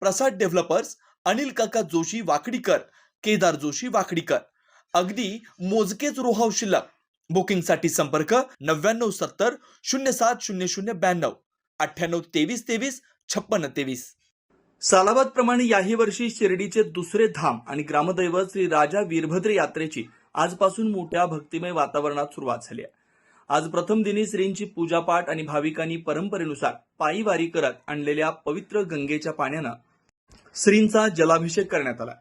प्रसाद developers Anil काका जोशी वाकडीकर केदार जोशी वाकडीकर. अगदी मोजकेच रोहाव शिल्लक. बुकिंगसाठी संपर्क नव्याण्णव सत्तर शून्य सात शून्य शून्य ब्याण्णव. अठ्ठ्याण्णव तेवीस तेवीस छप्पन्न तेवीस. सालाबाद प्रमाणे याही वर्षी शिर्डीचे दुसरे धाम आणि ग्रामदैवत श्री राजा वीरभद्र यात्रेची आजपासून मोठ्या भक्तिमय वातावरणात सुरुवात झाली आहे. आज प्रथम दिनी श्रींची पूजापाठ आणि भाविकांनी परंपरेनुसार पायी वारी करत आणलेल्या पवित्र गंगेच्या पाण्यानं श्रींचा जलाभिषेक करण्यात आला.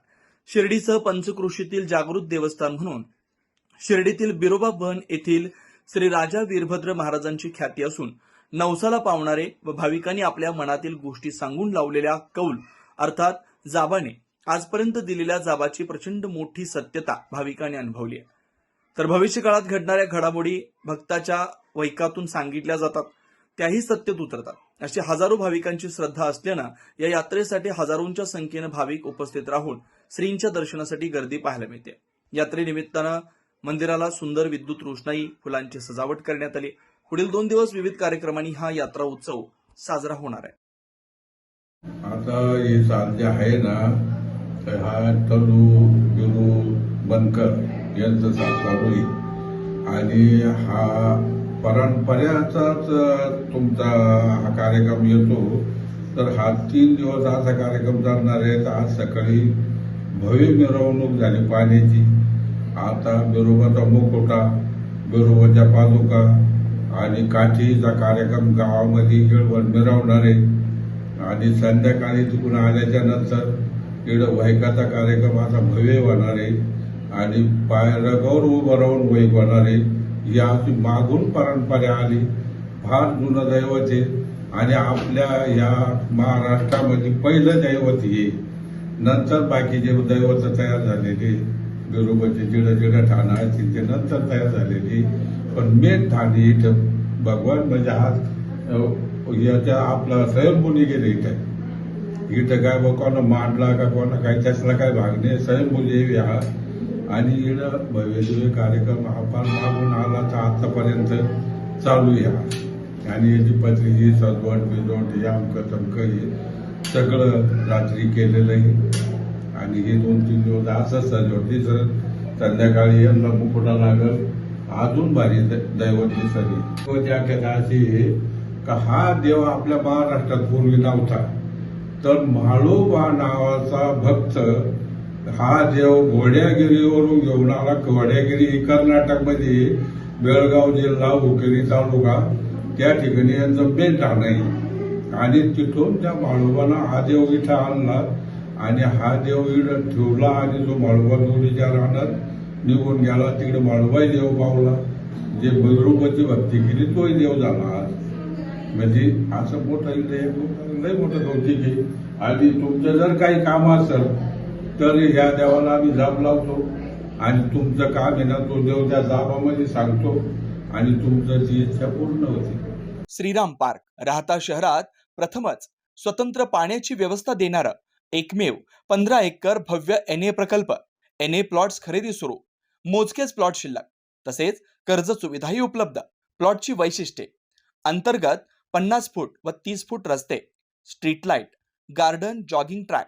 शिर्डीसह पंचकृषीतील जागृत देवस्थान म्हणून शिर्डीतील बिरोबा बन येथील श्री राजा वीरभद्र महाराजांची ख्याती असून नवसाला पावणारे व भाविकांनी आपल्या मनातील गोष्टी सांगून लावलेल्या कौल अर्थात जाबाने आजपर्यंत दिलेल्या जाबाची प्रचंड मोठी सत्यता भाविकांनी अनुभवली आहे. तर भविष्य काळात घडणाऱ्या घडामोडी भक्ताच्या वैकातून सांगितल्या जातात त्याही सत्यत उतरतात. अशी हजारो भाविकांची श्रद्धा असल्यानं या यात्रेसाठी हजारोंच्या संख्येनं भाविक उपस्थित राहून श्रींच्या दर्शनासाठी गर्दी पाहायला मिळते. यात्रेनिमित्तानं मंदिराला सुंदर विद्युत रोषणाई फुलांची सजावट करण्यात आली. पुढील दोन दिवस विविध कार्यक्रमांनी हा यात्रा उत्सव साजरा होणार आहे. आता हे साल जे आहे ना तर हा तनू बिरू बनकर यांचं साल चालू आणि हा परंपरेचाच तुमचा हा कार्यक्रम येतो तर हा तीन दिवस असा कार्यक्रम चालणार आहे. तर आज सकाळी भव्य मिरवणूक झाली पाण्याची. आता बिरोबाचा मुकोटा बिरोबाच्या पादुका आणि काठीचा कार्यक्रम गावामध्ये खेळवण मिरवणार आहे. आणि संध्याकाळी तिकडून आल्याच्यानंतर इकडं वैकाचा कार्यक्रम असा भव्य होणार आहे. आणि रगौर उभं राहून वैक होणार आहे. ही मागून परंपरा आली. फार जुनं दैवत आहे आणि आपल्या या महाराष्ट्रामध्ये पहिलं दैवत हे. नंतर बाकीचे दैवत तयार झालेले गरोबाचे जिडं जिडं ठाणं असतील ते नंतर तयार झालेली. पण मेन ठाणे इथं भगवान म्हणजे हा याच्या आपला स्वयंभूनी गेले इथं. इथं काय बा कोणा मांडला का कोणा काय त्याचला काय भाग नाही. स्वयंभूनी हा आणि इकडं भव्य कार्यक्रम हा फार मागून आला तर आतापर्यंत चालू या. आणि याची पत्री ही सजवण बिजवट हे अमकं तमकं हे सगळं रात्री केलेलं आहे आणि हे दोन तीन दिवस असं सजवण तिसरं संध्याकाळी यांना मुकुटा लागल. अजून भारी द- दैवत दिसली. व त्या कथा अशी आहे का हा देव आपल्या महाराष्ट्रात पूर्वी नव्हता. तर म्हाळोबा नावाचा भक्त हा देव घोड्यागिरीवरून घेऊन आला घोड्यागिरी ही कर्नाटकमध्ये बेळगाव जिल्हा हुकेरी तालुका. त्या ठिकाणी यांचं मेन ठाण आणि तिथून त्या म्हाळोबानं हा देव इथं आणला. आणि हा देव इथं ठेवला आणि जो म्हाळोबा दोरीच्या राहणार निघून गेला. तिकडे म्हाळोबाही देव पावला. जे भैरूपाची भक्ती केली तोही देव झाला. आज म्हणजे असं मोठं इथे एक मोठं- लय मोठं कौतिक आहे. आणि तुमचं जर काही काम असेल तर ह्या देवाला आम्ही जाप लावतो आणि तुमचं काम आहे ना तो देव त्या जाबामध्ये सांगतो आणि तुमचं ती इच्छा पूर्ण होते. श्रीराम पार्क राहता शहरात प्रथमच स्वतंत्र पाण्याची व्यवस्था देणारं एकमेव पंधरा एकर भव्य एन ए प्रकल्प एन ए प्लॉट्स खरेदी सुरू मोजकेच प्लॉट शिल्लक तसेच कर्ज सुविधाही उपलब्ध. प्लॉटची वैशिष्ट्ये अंतर्गत पन्नास फूट व तीस फूट रस्ते street light garden jogging track